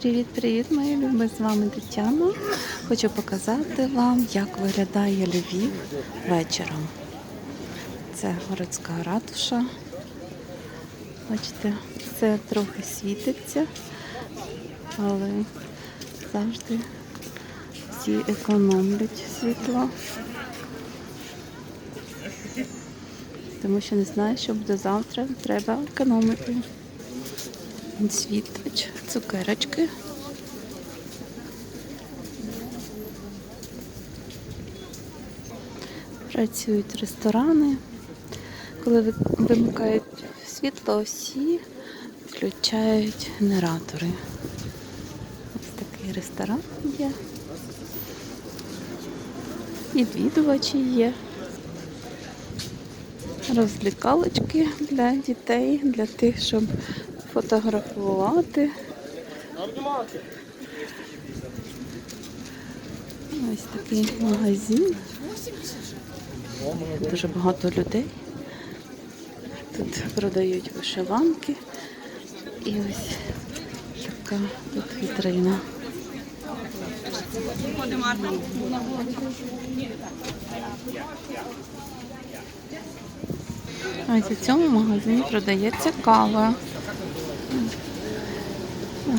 Привіт-привіт, мої любі! З вами Тетяна. Хочу показати вам, як виглядає Львів вечором. Це городська ратуша. Бачите, все трохи світиться, але завжди всі економлять світло. Тому що не знаю, що буде завтра. Треба економити. Світоч, цукерочки. Працюють ресторани. Коли вимикають світло, всі включають генератори. Ось такий ресторан є. Відвідувачі є. Розлікалочки для дітей, для тих, щоб фотографувати. Ось такий магазин. Дуже багато людей. Тут продають вишиванки. І ось така тут вітрина. Ось у цьому магазині продається кава.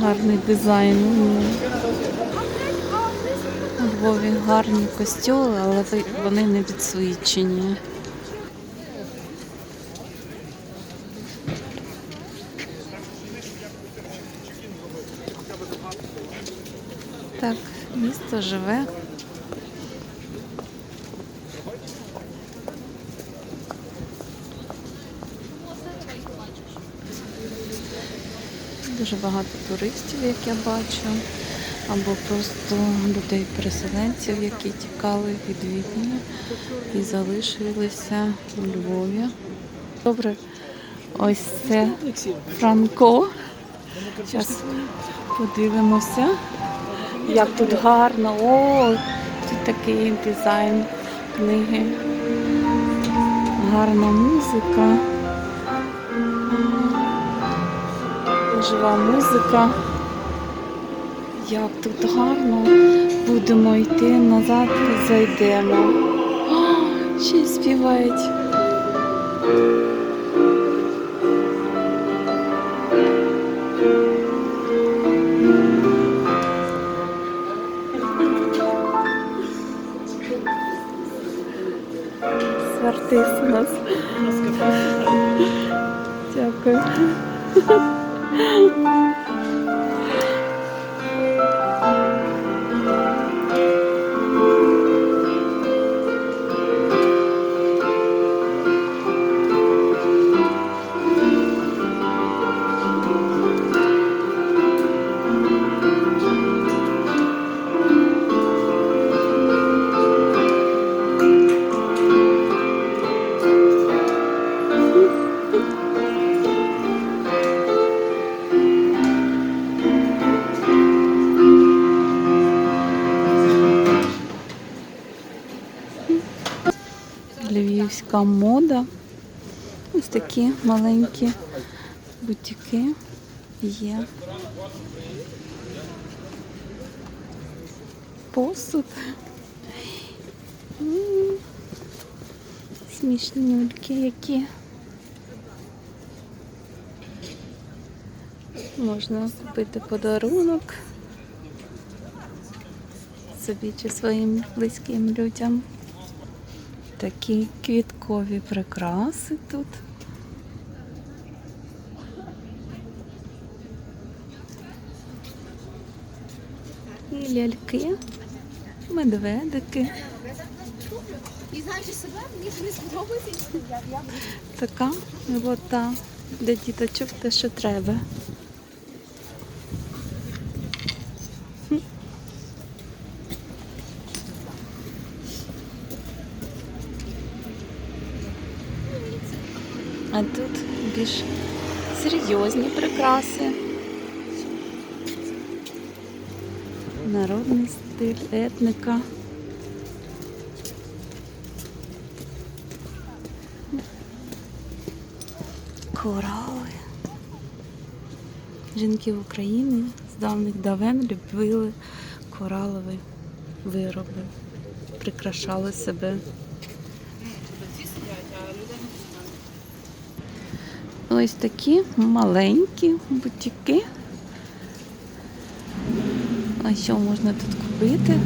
Гарний дизайн. У Львові гарні костюли, але вони не підсвічені. Так, місто живе. Дуже багато туристів, як я бачу, або просто людей-переселенців, які тікали від війни і залишилися у Львові. Добре, ось це Франко. Зараз подивимося, як тут гарно. О, тут такий дизайн книги. Гарна музика. Жива музика. Як тут гарно. Будемо йти назад і зайдемо. О, ще й співають. Свартис у нас. Дякую. Львівська мода. Ось такі маленькі бутіки є. Посуд. М, Смішнюльки які. Можна купити подарунок собі чи своїм близьким людям. Такі квіткові прикраси тут. І ляльки, медведики. І знаючи себе, мені не сподобається. Така вода для діточок те, що треба. А тут більш серйозні прикраси. Народний стиль етника. Корали. Жінки України з давних давен любили коралові вироби, прикрашали себе. Ось такі маленькі бутіки. А що можна тут купити?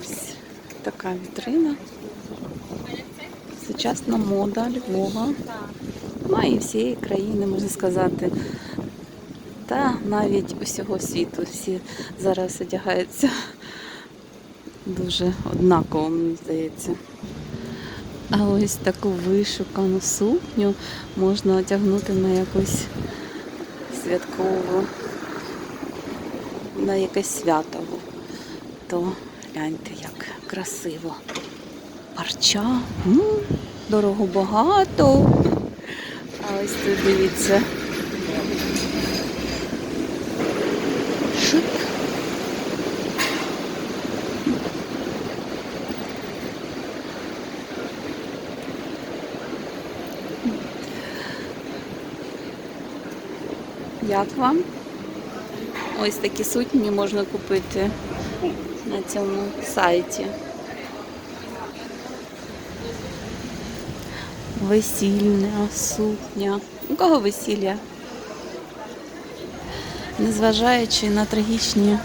Ось така вітрина. Сучасна мода Львова. Ну і всієї країни, можна сказати. Та навіть усього світу всі зараз одягаються дуже однаково, мені здається. А ось таку вишукану сукню можна одягнути на якусь святкову, на якесь свято. То гляньте, як красиво. Парча, дорого багато. А ось тут дивіться. Як вам? Ось такі сутні можна купити на цьому сайті. Весільна сукня. У кого весілля? Незважаючи на трагічні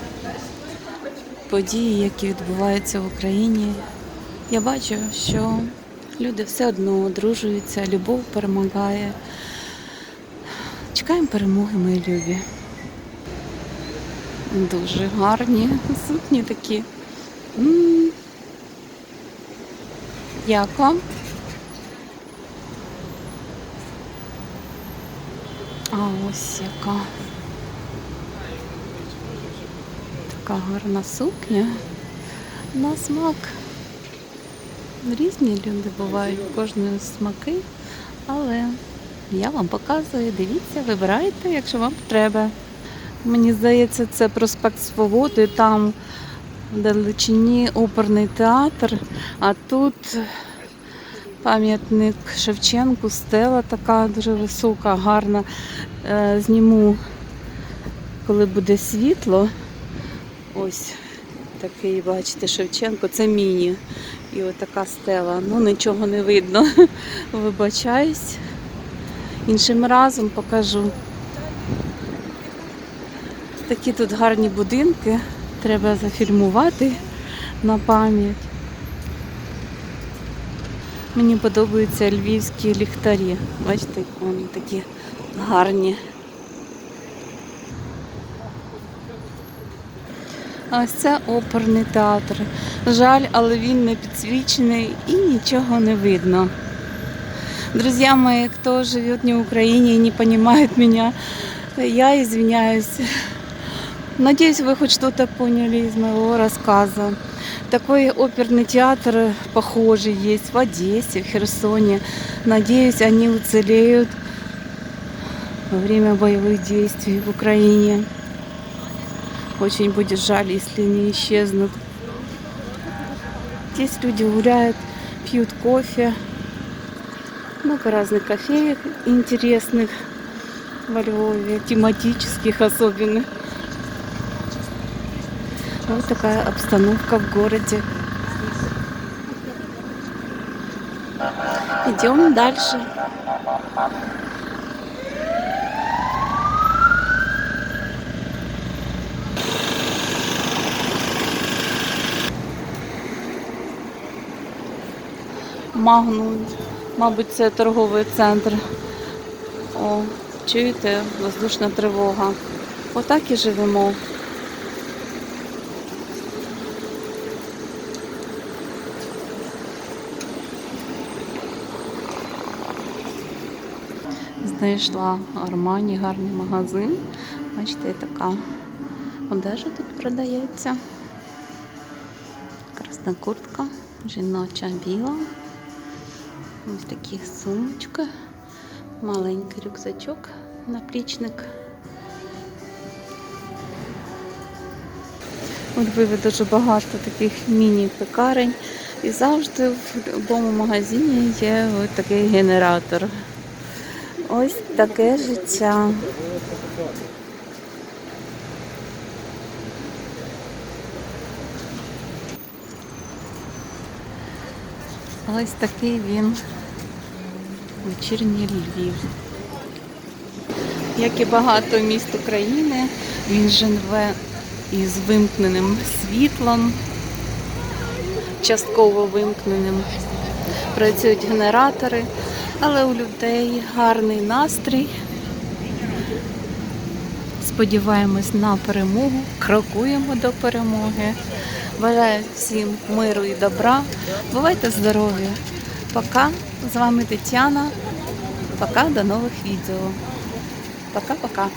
події, які відбуваються в Україні, я бачу, що люди все одно одружуються, любов перемагає. Чекаємо перемоги, мої любі. Дуже гарні сукні такі. М. Як вам? А ось яка. Така гарна сукня. На смак. Різні люди бувають, кожної смаки, але я вам показую, дивіться, вибирайте, якщо вам треба. Мені здається, це проспект Свободи, там в далечині оперний театр, а тут пам'ятник Шевченку, стела така дуже висока, гарна. Е, Зніму, коли буде світло. Ось такий, бачите, Шевченко, це міні. І отака стела. Ну, нічого не видно. Вибачаюсь. Іншим разом покажу. Такі тут гарні будинки. Треба зафільмувати на пам'ять. Мені подобаються львівські ліхтарі. Бачите, вони такі гарні. А ось це оперний театр. Жаль, але він не підсвічений і нічого не видно. Друзья мои, кто живет не в Украине и не понимает меня, я извиняюсь. Надеюсь, вы хоть что-то поняли из моего рассказа. Такой оперный театр похожий есть в Одессе, в Херсоне. Надеюсь, они уцелеют во время боевых действий в Украине. Очень будет жаль, если они исчезнут. Здесь люди гуляют, пьют кофе. Много разных кофеек интересных во Львове, тематических особенно. Вот такая обстановка в городе. Идем дальше. Магнум. Мабуть, це торговий центр. О, чуєте, воздушна тривога. Отак і живемо. Знайшла Армані, гарний магазин. Бачите, така одежа тут продається. Красна куртка, жіноча біла. Ось такі сумочки, маленький рюкзачок, наплічник. У Львові дуже багато таких міні-пекарень, І завжди в будь-якому магазині є ось такий генератор. Ось таке життя. Ось такий він вечірній Львів. Як і багато міст України, він живе із вимкненим світлом, частково вимкненим. Працюють генератори, але у людей гарний настрій. Сподіваємось на перемогу, крокуємо до перемоги. Бажаю всім миру і добра. Бувайте здорові! Пока. З вами Тетяна. Пока, до нових відео. Пока-пока.